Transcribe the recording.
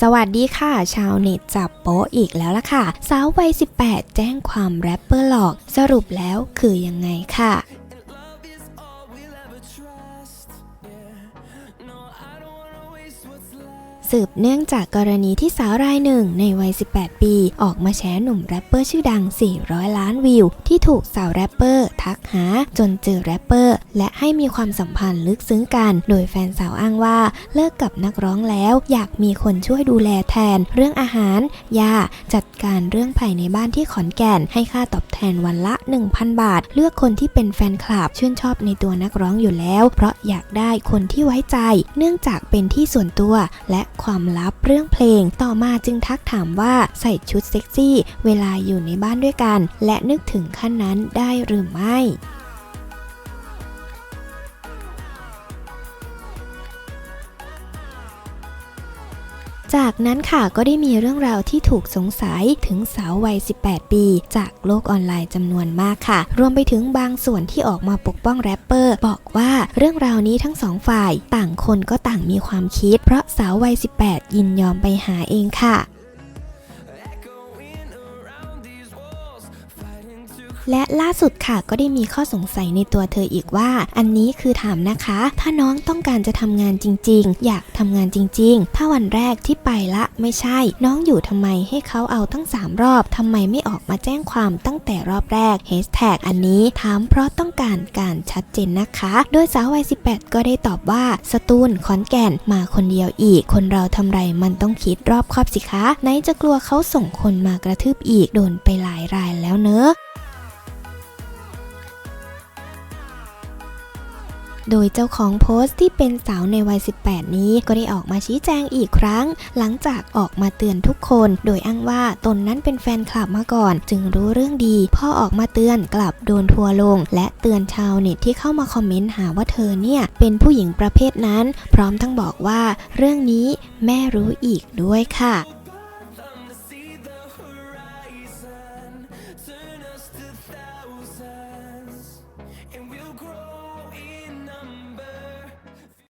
สวัสดีค่ะ ชาวเน็ตจับโป๊อีกแล้วล่ะค่ะ สาววัย 18 แจ้งความแรปเปอร์หลอก สรุปแล้วคือยังไงค่ะ สืบเนื่องจากกรณีที่สาวรายหนึ่งในวัย 18 ปี ออกมาแฉหนุ่มแรปเปอร์ชื่อดัง 400 ล้านวิว ที่ถูกสาวแรปเปอร์ทักหาจนเจอแรปเปอร์ และให้มีความสัมพันธ์ลึกซึ้งกัน โดยแฟนสาวอ้างว่าเลิกกับนักร้องแล้วอยากมีคนช่วยดูแลแทน เรื่องอาหาร ยา จัดการเรื่องภายในบ้านที่ขอนแก่น ให้ค่าตอบแทนวันละ 1,000 บาท เลือกคนที่เป็นแฟนคลับชื่นชอบในตัวนักร้องอยู่แล้ว เพราะอยากได้คนที่ไว้ใจ เนื่องจากเป็นที่ส่วนตัวและความลับเรื่องเพลง ต่อมาจึงทักถามว่าใส่ชุดเซ็กซี่ เวลาอยู่ในบ้านด้วยกัน และนึกถึงขั้นนั้นได้หรือไม่ จากนั้นค่ะก็ได้มีเรื่องราวที่ถูกสงสัยถึงสาววัย 18 ปี จากโลกออนไลน์จำนวนมากค่ะ รวมไปถึงบางส่วนที่ออกมาปกป้องแรปเปอร์ บอกว่าเรื่องราวนี้ทั้งสองฝ่าย ต่างคนก็ต่างมีความคิด เพราะสาววัย 18 ยินยอมไปหาเองค่ะ และล่าสุดค่ะก็ได้มีข้อสงสัยในตัวเธออีกว่า อันนี้คือถามนะคะ ถ้าน้องต้องการจะทำงานจริง ๆ อยากทำงานจริง ๆ ถ้าวันแรกที่ไปละไม่ใช่ น้องอยู่ทำไมให้เขาเอาตั้ง 3 รอบทำไมไม่ออกมาแจ้งความตั้งแต่รอบแรก Hashtag อันนี้ถามเพราะต้องการการชัดเจนนะคะ โดยสาววัย 18 ก็ได้ตอบว่าสตูลขอนแก่นมาคนเดียวอีก คนเราทำไรมันต้องคิดรอบคอบสิคะ ไหนจะกลัวเขาส่งคนมากระทืบอีก โดนไปหลายรายแล้วเนอะ โดยเจ้าของโพสต์ที่เป็นสาวในวัย 18 นี้ ก็ได้ออกมาชี้แจงอีกครั้ง หลังจากออกมาเตือนทุกคน โดยอ้างว่าตนนั้นเป็นแฟนคลับมาก่อน จึงรู้เรื่องดีพ่อออกมาเตือนกลับโดนทัวลง และเตือนชาวเน็ตที่เข้ามาคอมเมนต์หาว่าเธอเนี่ยเป็นผู้หญิงประเภทนั้น พร้อมทั้งบอกว่าเรื่องนี้แม่รู้อีกด้วยค่ะ Thousand